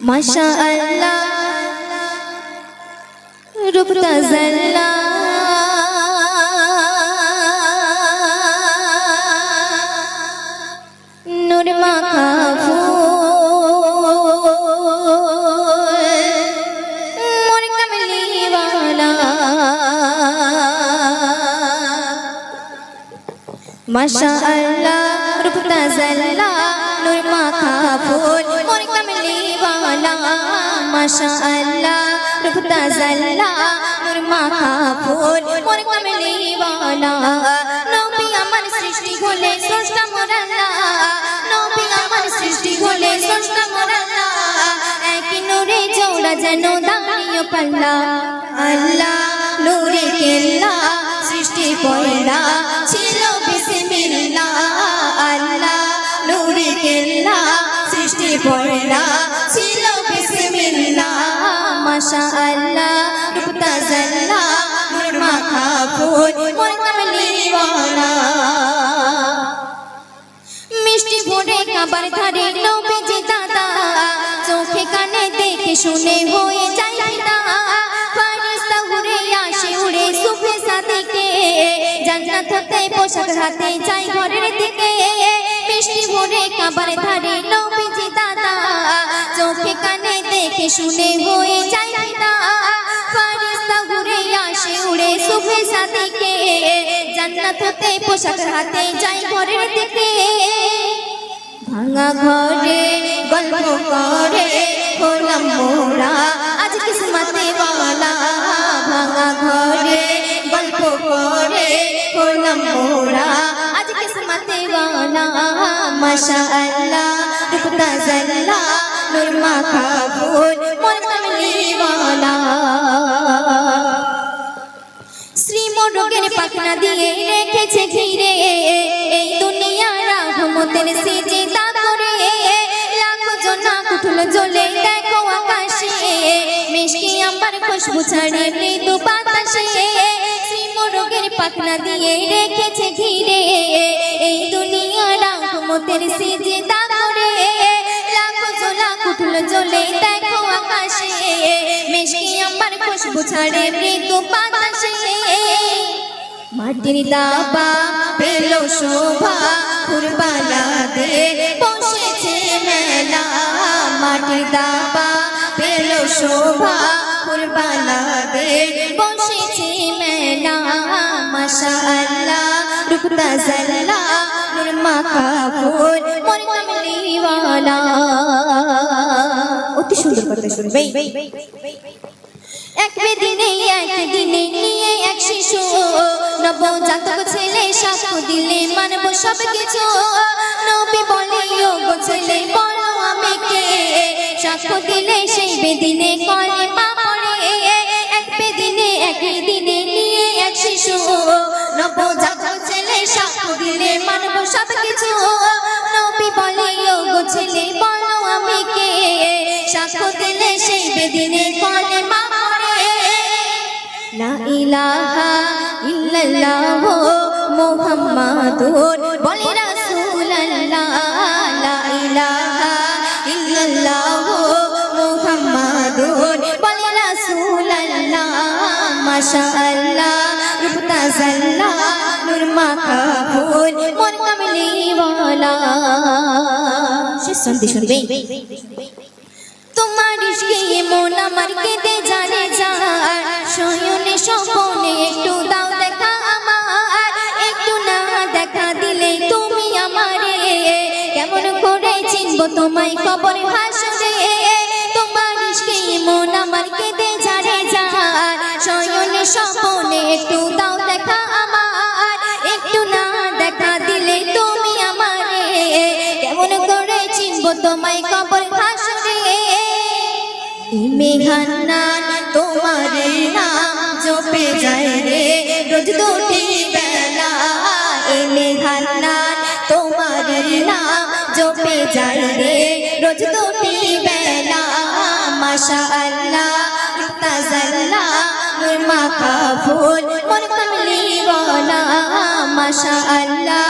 মাশা আল্লাহ রূপ তাজাল্লা। নূর মাখা মাশা আল্লাহ রূপ তাজাল্লা। নূর মাখা ফুল মোর কমলিওয়ালা। মাশা আল্লাহ রূপ তাজাল্লা নূর মাখা ফুল মোর কমলিওয়ালা নবী আমার মোর মোর পাল্লা। আল্লাহ, নূরে কেল্লা, সৃষ্টি পয়লা ছিল মাশা আল্লাহ রূপ তাজাল্লা নূর মাখা ফুল মোর কমলিওয়ালা মিষ্টি ভোরে খাবার ধারে নবীজি দাদা, চোখে কানে দেখে শুনে হয়ে যায় ফিদা। ফারিস্তা উড়ে আসে উড়ে সুফে সাদিকে, জান্নাত হতে পোশাক হাতে যাই ঘরের দিকে। মিষ্টি ভোরে খাবার ধারে নবীজি দাদা কানে দেখে শুনে হয়ে যায় না ফারিস্তা ঘুরে আসে, উড়ে সুফে সাদিকে জান্নাত হতে পোশাক হাতে যায় ঘরের দিকে। ভাঙা ঘরে গল্প করে, হলাম মোরা, আজ কিসমতে বালা ভাঙা ঘরে গল্প করে, হলাম মোরা, আজ কিসমতে বালা মাশা আল্লাহ রুকতা নূর মাখা ফুল মোর কমলি শ্রী মোরগের পাখনা দিয়ে রেখেছে ঘিরে। এই দুনিয়া রহমতের সিজদা করে। লাখো জনা কুঠুল জ্বলে দেখো আকাশে। মিষ্টি আম্বার খুশবু ছাড়ে মৃদু বাতাসে। শ্রী মোরগের পাখনা দিয়ে রেখেছে ঘিরে। এই দুনিয়া রহমতের সিজদা করে খুশবু ছাড়ে মৃদু বাতাসে। মাটির দাবা পেল শোভা কুরবালা দে বসেছে মেলা। মাটির দাবা পেল শোভা কুরবালা দে বসেছে মেলা। মাশাআল্লাহ রূপ তাজাল্লা নূর মাখা ফুল মোর কমলিওয়ালা। অতি সুন্দর কথা শুনবে। এক বেদিনে এক দিনে নিয়ে এক শিশু। নবজাতক ছেলে সাক্ষ্য দিলে মানব সব কিছু নবী বলে ও ছেলে, বলো আমি কে? সাক্ষ্য দিলে সেই বেদিনে লা ইলাহা ইল্লাল্লাহ মুহাম্মাদুর বলে রাসূলুল্লাহ, মাশাআল্লাহ রূপ তাজাল্লা নূর তোমার ইশকে মন আমার কেঁদে জানে শয়নে স্বপনে একটু দাও দেখা আমার, একটু না দেখা দিলে তুমি আমারে। কেমন করে চিনব তোমায় কবর ভাসরে? তোমার মন আমার কেঁদে জানে যার শয়নে স্বপনে, একটু দাও দেখা আমার, একটু না দেখা দিলে তুমি আমারে। কেমন করে চিনব তোমায় কবর ভাসরে? মেঘান্নান, তোমার নাম জপে যায় রে। রোজ দুটি বেলা এ মেঘান্নান তোমার নাম জপে যায় রে। রোজ দুটি বেলা মাশা আল্লাহ তাজাল্লা মাখা ফুল মন কমলি ওয়ালা মাশা আল্লাহ